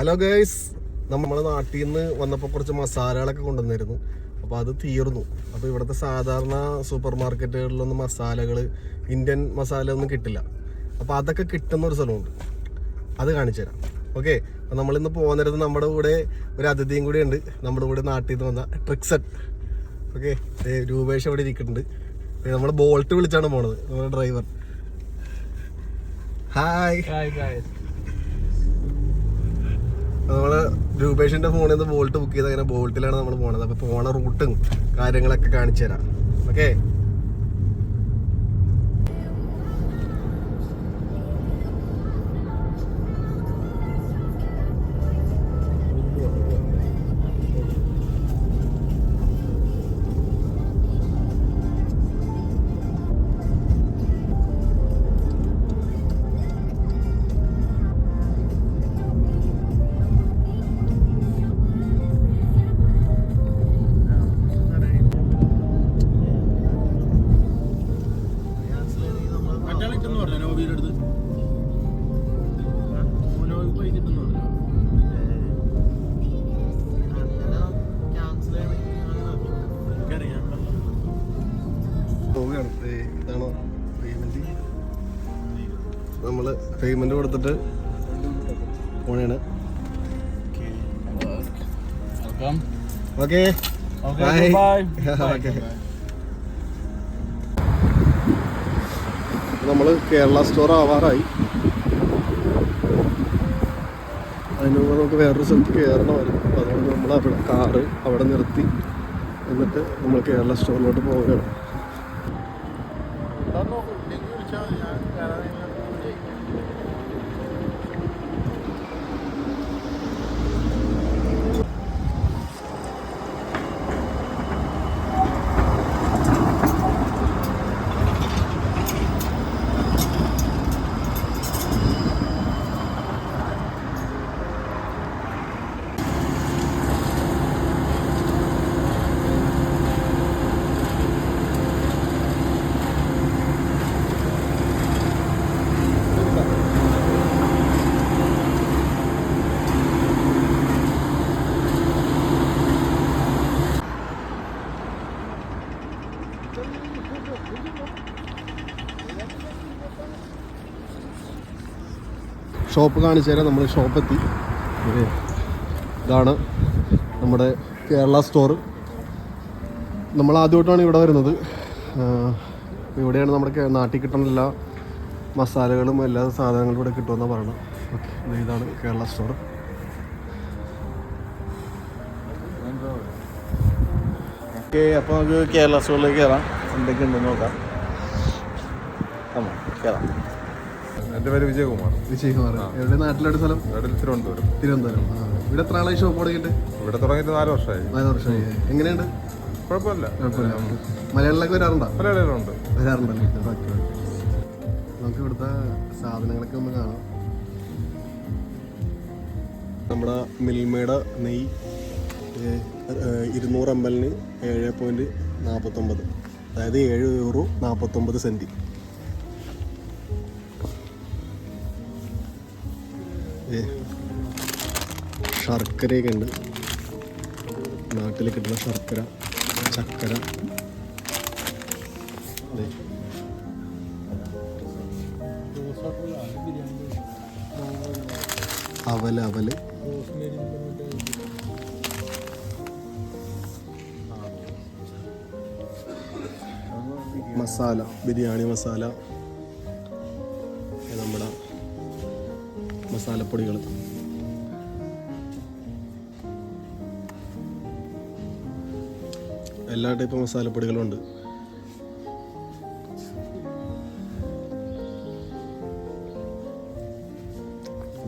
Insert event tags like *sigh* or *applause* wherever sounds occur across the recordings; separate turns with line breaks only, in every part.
Hello girls നമ്മളെ നാട്ടിൽ നിന്ന് വന്നപ്പോൾ കുറച്ച് മസാലകളൊക്കെ കൊണ്ടുവന്നിരുന്നു അപ്പോൾ അത് തീർന്നു. അപ്പോൾ ഇവിടുത്തെ സാധാരണ സൂപ്പർ മാർക്കറ്റുകളിലൊന്നും മസാലകൾ ഇന്ത്യൻ മസാല ഒന്നും കിട്ടില്ല. അപ്പോൾ അതൊക്കെ കിട്ടുന്ന ഒരു സ്ഥലമുണ്ട്. അത് കാണിച്ചു തരാം. ഓക്കെ അപ്പോൾ നമ്മളിന്ന് പോകുന്നിടത്ത് നമ്മുടെ കൂടെ ഒരു അതിഥിയും കൂടി ഉണ്ട്. നമ്മുടെ കൂടെ നാട്ടിൽ നിന്ന് വന്ന ട്രിക്സൺ. ഓക്കെ രൂപേഷ് അവിടെ ഇരിക്കുന്നുണ്ട്. നമ്മൾ ബോൾട്ട് വിളിച്ചാണ് പോണത്. നമ്മുടെ ഡ്രൈവർ ഹായ് നമ്മൾ രൂപേഷിന്റെ ഫോണിൽ നിന്ന് ബോൾട്ട് ബുക്ക് ചെയ്ത് അങ്ങനെ ബോൾട്ടിലാണ് നമ്മൾ പോണത്. അപ്പൊ പോണ റൂട്ടും കാര്യങ്ങളൊക്കെ കാണിച്ചു തരാം ഓക്കെ ഇതാണ് ഇതാണോ പേയ്മെന്റ് നമ്മൾ പേയ്മെന്റ് കൊടുത്തിട്ട് പോണേണ്. ഓക്കെ. *laughs* നമ്മൾ കേരള സ്റ്റോർ ആവാറായി. അതിന് മുമ്പ് നമുക്ക് വേറൊരു സ്ഥലത്ത് കയറണമായിരുന്നു അതുകൊണ്ട് നമ്മൾ അവിടെ കാറ് അവിടെ നിർത്തി. എന്നിട്ട് നമ്മൾ കേരള സ്റ്റോറിലോട്ട് പോവുകയാണ്. ഷോപ്പ് കാണിച്ചു തരാം. നമ്മൾ ഷോപ്പ് എത്തി ഇതാണ് നമ്മുടെ കേരള സ്റ്റോർ നമ്മൾ ആദ്യമായിട്ടാണ് ഇവിടെ വരുന്നത്. ഇവിടെയാണ് നമ്മുടെ നാട്ടിൽ കിട്ടുന്ന എല്ലാ മസാലകളും എല്ലാ സാധനങ്ങളും ഇവിടെ കിട്ടുമെന്നാണ് പറയുന്നത് ഓക്കെ ഇതാണ് കേരള സ്റ്റോർ
ഓക്കെ അപ്പോൾ നമുക്ക് കേരള സ്റ്റോറിലേക്ക് കയറാം എന്തൊക്കെയുണ്ടെന്ന് നോക്കാം. നോക്കാം കയറാം
എന്റെ പേര് വിജയകുമാർ.
വിജയകുമാർ. എവിടെ? നാട്ടിലോട്ട് സ്ഥലം?
തിരുവനന്തപുരം.
തിരുവനന്തപുരം. ഇവിടെ എത്ര ആളായി ഷോപ്പ് തുടങ്ങിയിട്ട്?
ഇവിടെ തുടങ്ങിയിട്ട് നാല് വർഷമായി.
നാല് വർഷമായി. എങ്ങനെയുണ്ട്?
കുഴപ്പമില്ല.
കുഴപ്പമില്ല. മലയാളിലൊക്കെ വരാറുണ്ടോ?
മലയാളികളുണ്ട്.
വരാറുണ്ടല്ലേ ഓക്കെ ഓക്കെ. നമുക്ക് ഇവിടുത്തെ സാധനങ്ങളൊക്കെ ഒന്ന് കാണാം. നമ്മുടെ മിൽമയുടെ നെയ് ഇരുന്നൂറ് എം എല്ലിന് ഏഴ് പോയിന്റ് നാൽപ്പത്തൊമ്പത് അതായത് ഏഴ് യൂറോ നാൽപ്പത്തൊമ്പത് സെന്റ് ശർക്കരയൊക്കെ ഉണ്ട്. നാട്ടിൽ കിട്ടുന്ന ശർക്കര ചക്കര. അവൽ അവൽ. മസാല ബിരിയാണി മസാല. മസാലപ്പൊടികൾ എല്ലാ ടൈപ്പ് മസാലപ്പൊടികളും ഉണ്ട്.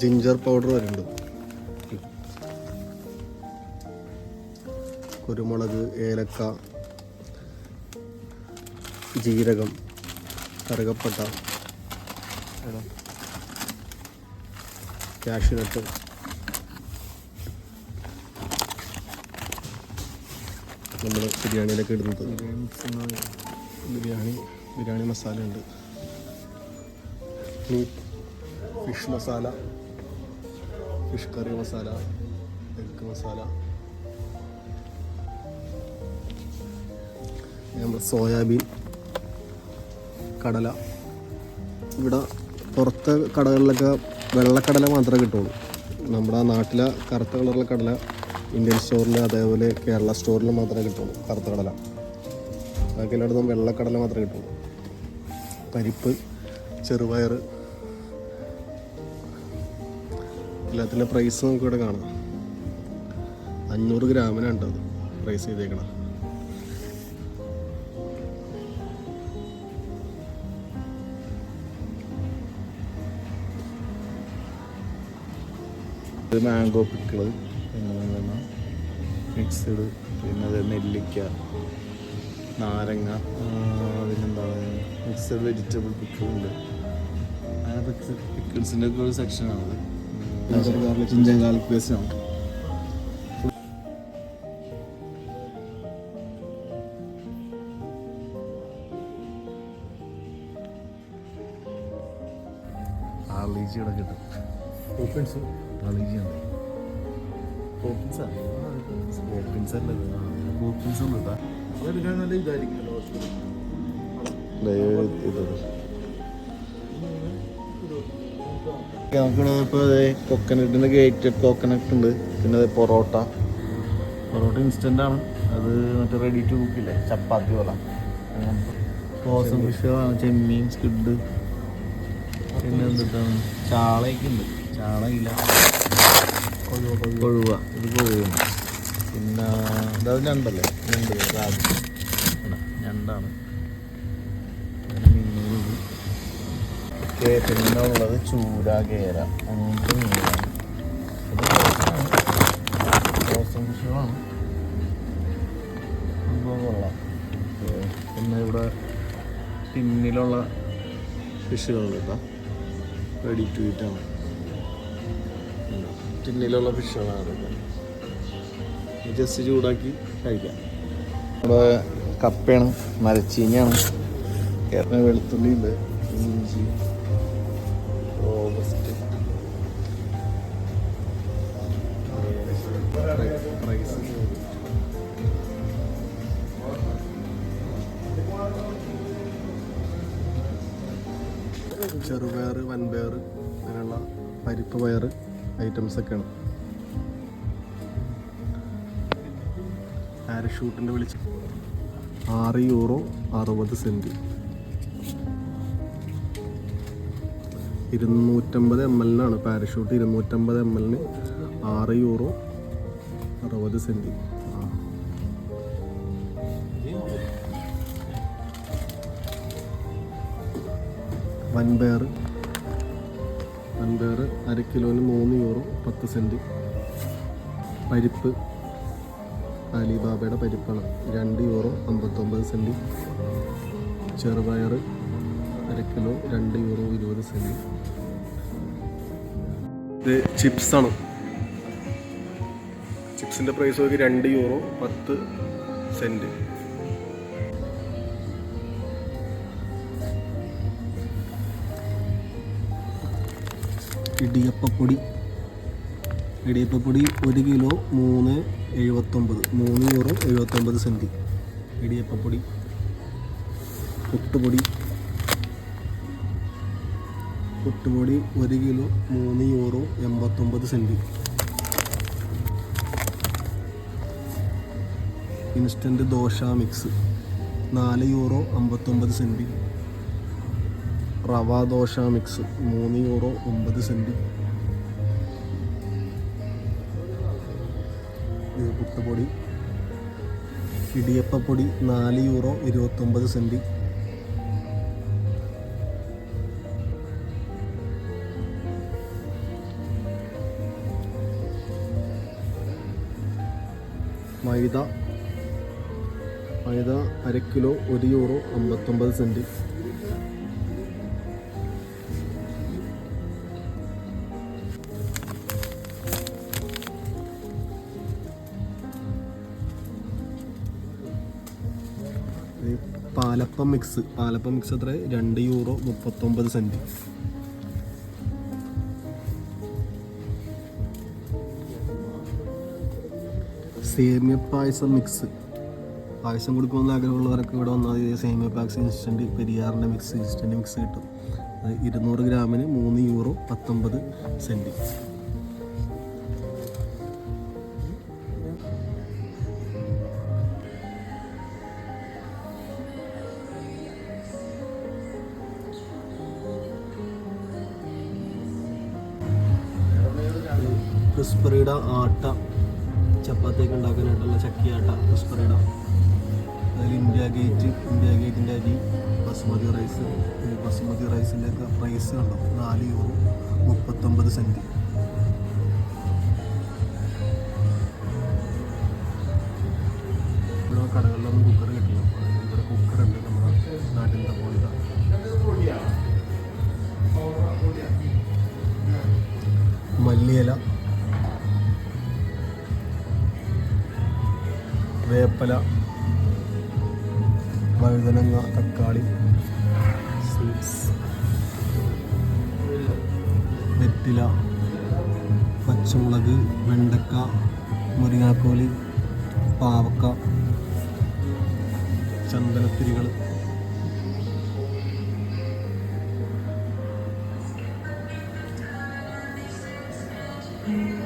ജിഞ്ചർ പൗഡർ വരുന്നുണ്ട്. കുരുമുളക് ഏലക്ക ജീരകം കറുകപ്പട്ട. കാഷ്യൂനട്ട് നമ്മൾ ബിരിയാണിയിലൊക്കെ ഇടുന്നത്. ബിരിയാണി ബിരിയാണി മസാല ഉണ്ട്. Meat fish masala fish curry masala egg masala. നമ്മൾ സോയാബീൻ കടല. ഇവിടെ പുറത്തെ കടകളിലൊക്കെ വെള്ളക്കടല മാത്രമേ കിട്ടുള്ളൂ. നമ്മുടെ നാട്ടിലെ കറുത്ത കളറുള്ള കടല ഇന്ത്യൻ സ്റ്റോറിൽ അതേപോലെ കേരള സ്റ്റോറിൽ മാത്രമേ കിട്ടുള്ളൂ കറുത്ത കടല. ബാക്കി എല്ലായിടത്തും വെള്ളക്കടല മാത്രമേ കിട്ടുള്ളൂ. പരിപ്പ് ചെറുപയർ എല്ലാത്തിന്റെ പ്രൈസ് നമുക്കിവിടെ കാണാം. അഞ്ഞൂറ് ഗ്രാമിനാണ് അത് പ്രൈസ് ചെയ്തേക്കണം
ഇത് മാംഗോ പിക്കിൾ പിന്നെ മിക്സ്ഡ് പിന്നെ അത് നെല്ലിക്ക നാരങ്ങ പിന്നെന്താ പറയുക മിക്സഡ് വെജിറ്റബിൾ പിക്കിളുണ്ട്. അങ്ങനെ പിക്കിൾസിന്റെ ഒക്കെ ഒരു സെക്ഷനാണത്
garlic.
ജിഞ്ചർ ഗാർലിക് പേസ്റ്റ് ആണ് ആർലീജി ഇവിടെ കിട്ടും. ആർലീജിയാണ് പോപ്പിൻസ് പോപ്പിൻസ് അല്ലത് പോപ്പിൻസ് കേട്ടോ
അതെടുക്കാൻ നല്ല ഇതായിരിക്കുമല്ലോ
നമുക്കിവിടെ ഇപ്പോൾ കൊക്കനട്ടിന്റെ ഗേറ്റഡ് കോക്കനട്ട് ഉണ്ട്. പിന്നെ അത് പൊറോട്ട. പൊറോട്ട ഇൻസ്റ്റന്റ് ആണ്. അത് മറ്റേ റെഡി ടു കുക്കില്ലേ ചപ്പാത്തി പോലെ. ഫ്രോസൺ ഫിഷാണ് ചെമ്മീൻ സ്കിഡ് പിന്നെ എന്തിട്ടാണ്? ചാളയൊക്കെ ഉണ്ട്. ചാള ഇല്ല. കൊഴുവ ഇത് കൊഴുവാണ് പിന്നെ അതായത് ഞണ്ടല്ലേ? ഞണ്ട് റാബ് ഞണ്ടാണ്. പിന്നെ ഉള്ളത്? ചൂര കേര. അങ്ങനത്തെ മീനാണ്. റോസം സംഭവം കൊള്ളാം. പിന്നെ ഇവിടെ ടിന്നിലുള്ള ഫിഷുകൾ കേട്ടോ. റെഡി ടു ഈറ്റ് ആണ്. ഉണ്ടോ? ടിന്നിലുള്ള ഫിഷാണ് ജസ്റ്റ് ചൂടാക്കി കഴിക്കാം. നമ്മുടെ കപ്പയാണ് മരച്ചീനിയാണ്. കേരള വെളുത്തുള്ളി ഉണ്ട് ഇഞ്ചി റോബസ്റ്റ്
ചെറുപയർ വൻപയർ അങ്ങനെയുള്ള പരിപ്പ് പയർ ഐറ്റംസ് ഒക്കെയാണ് പാരഷൂട്ടിന്റെ വിളിച്ച് ആറ് യൂറോ അറുപത് സെന്റ്. ഇരുന്നൂറ്റമ്പത് എം എല്ലിനാണ് പാരഷൂട്ട്. ഇരുന്നൂറ്റമ്പത് എം എല്ലിന് ആറ് യൂറോ അറുപത് സെന്റ്. വൻപയർ വൻപയർ അര കിലോന് മൂന്ന് യൂറോ പത്ത് സെന്റ് പരിപ്പ് അലിബാബയുടെ പരിപ്പാണ്. രണ്ട് യൂറോ അമ്പത്തൊമ്പത് സെന്റ് ചെറുപയർ അര കിലോ രണ്ട് യൂറോ ഇരുപത് സെന്റ് ഇത് ചിപ്സാണ്. ചിപ്സിന്റെ പ്രൈസ് നോക്കി രണ്ട് യൂറോ പത്ത് സെന്റ് ഇടിയപ്പപ്പൊടി. ഇടിയപ്പപ്പൊടി ഒരു കിലോ മൂന്ന് എഴുപത്തൊമ്പത്. മൂന്ന് യൂറോ എഴുപത്തൊമ്പത് സെന്റ് ഇടിയപ്പപ്പൊടി. പുട്ടുപൊടി. പുട്ടുപൊടി ഒരു കിലോ മൂന്ന് യൂറോ എൺപത്തൊമ്പത് സെന്റ് ഇൻസ്റ്റന്റ് ദോശ മിക്സ് നാല് യൂറോ അമ്പത്തൊമ്പത് സെന്റ് റവ ദോശ മിക്സ് മൂന്ന് യൂറോ ഒമ്പത് സെന്റ് പുട്ടുപൊടി. ഇടിയപ്പപ്പൊടി നാല് യൂറോ ഇരുപത്തൊമ്പത് സെന്റ് മൈദ. മൈദ അര കിലോ ഒരു യൂറോ അമ്പത്തൊമ്പത് cent palappam mix palappam mix എത്ര രണ്ട് യൂറോ മുപ്പത്തൊമ്പത് സെന്റ് സേമിയ പായസം മിക്സ് പായസം കൊടുക്കുമെന്ന് ആഗ്രഹമുള്ളവരൊക്കെ ഇവിടെ വന്നാൽ സേമിയ പായസം ഇൻസ്റ്റന്റ് പെരിയാറിന്റെ മിക്സ് ഇൻസ്റ്റന്റ് മിക്സ് കിട്ടും. അത് ഇരുന്നൂറ് ഗ്രാമിന് മൂന്ന് യൂറോ പത്തൊമ്പത് സെന്റ് ക്രിസ്പറിയുടെ ആട്ട ചപ്പാത്തിയൊക്കെ ഉണ്ടാക്കാനായിട്ടുള്ള ചക്കിയാട്ട ക്രിസ്പറിയുടെ അതിൽ ഇന്ത്യ ഗേറ്റ് ഇന്ത്യ ഗേറ്റിന്റെ അരി ബസ്മതി റൈസ് ബസ്മതി ബസുമതി റൈസിന്റെ ഒക്കെ പ്രൈസ് കണ്ടോ? നാല് യൂറോ മുപ്പത്തൊമ്പത് സെന്റ് ഇവിടെ കടകളിലൊന്നും കുക്കർ വേപ്പല വഴുതനങ്ങ തക്കാളി സ്വീറ്റ്സ് വെറ്റില പച്ചമുളക് വെണ്ടക്ക മുരിങ്ങാക്കോലി പാവക്ക ചന്ദനത്തിരികൾ. പ്രോൺസ്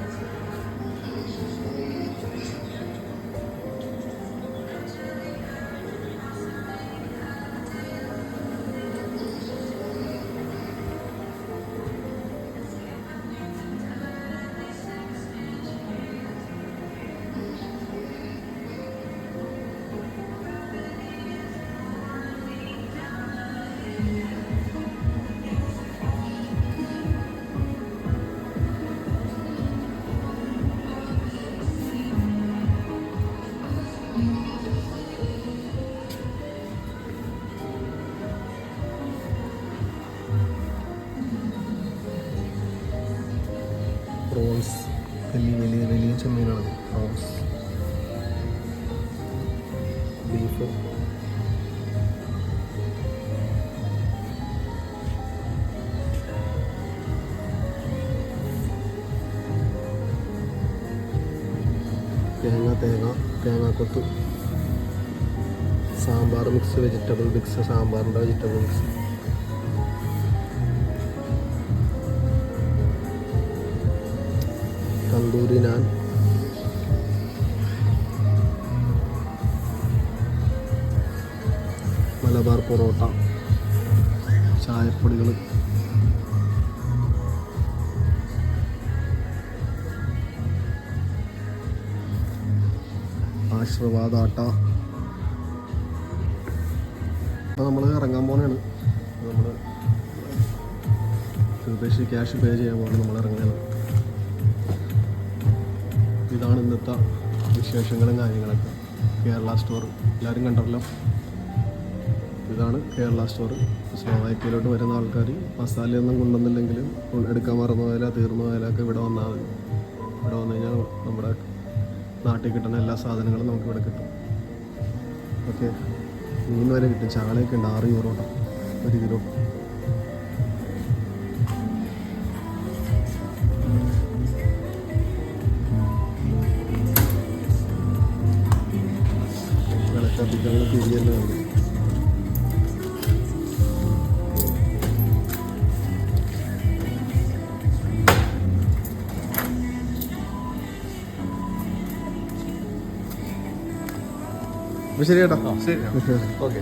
തേങ്ങ തേങ്ങ തേങ്ങാക്കൊത്ത് സാമ്പാർ മിക്സ് വെജിറ്റബിൾ മിക്സ് സാമ്പാറിന്റെ വെജിറ്റബിൾ മിക്സ് തന്തൂരി നാൻ മലബാർ പൊറോട്ട ചായപ്പൊടികൾ ആശീർവാദ് ആട്ട അപ്പോൾ നമ്മൾ ഇറങ്ങാൻ പോണാണ്. നമ്മൾ ഉദ്ദേശിച്ച് ക്യാഷ് പേ ചെയ്യാൻ പോകണം നമ്മൾ ഇറങ്ങുകയാണ് ഇതാണ് ഇന്നത്തെ വിശേഷങ്ങളും കാര്യങ്ങളൊക്കെ. കേരള സ്റ്റോർ എല്ലാവരും കണ്ടല്ലോ? ഇതാണ് കേരള സ്റ്റോർ സ്ലോവാക്യയിലോട്ട് വരുന്ന ആൾക്കാർ മസാലയൊന്നും കൊണ്ടുവന്നില്ലെങ്കിലും എടുക്കാൻ മറന്നു പോയാലോ തീർന്നു പോയാലൊക്കെ ഇവിടെ വന്നാൽ മതി. ഇവിടെ വന്നു കഴിഞ്ഞാൽ നമ്മുടെ നാട്ടിൽ കിട്ടുന്ന എല്ലാ സാധനങ്ങളും നമുക്ക് ഇവിടെ കിട്ടും. ഓക്കെ മീൻ വരെ കിട്ടും. ചാളയൊക്കെ ഉണ്ട്. ആറ് യൂറോ. ഒരു കിലോ. ശരി കേട്ടോ.
ശരി. ഓക്കെ.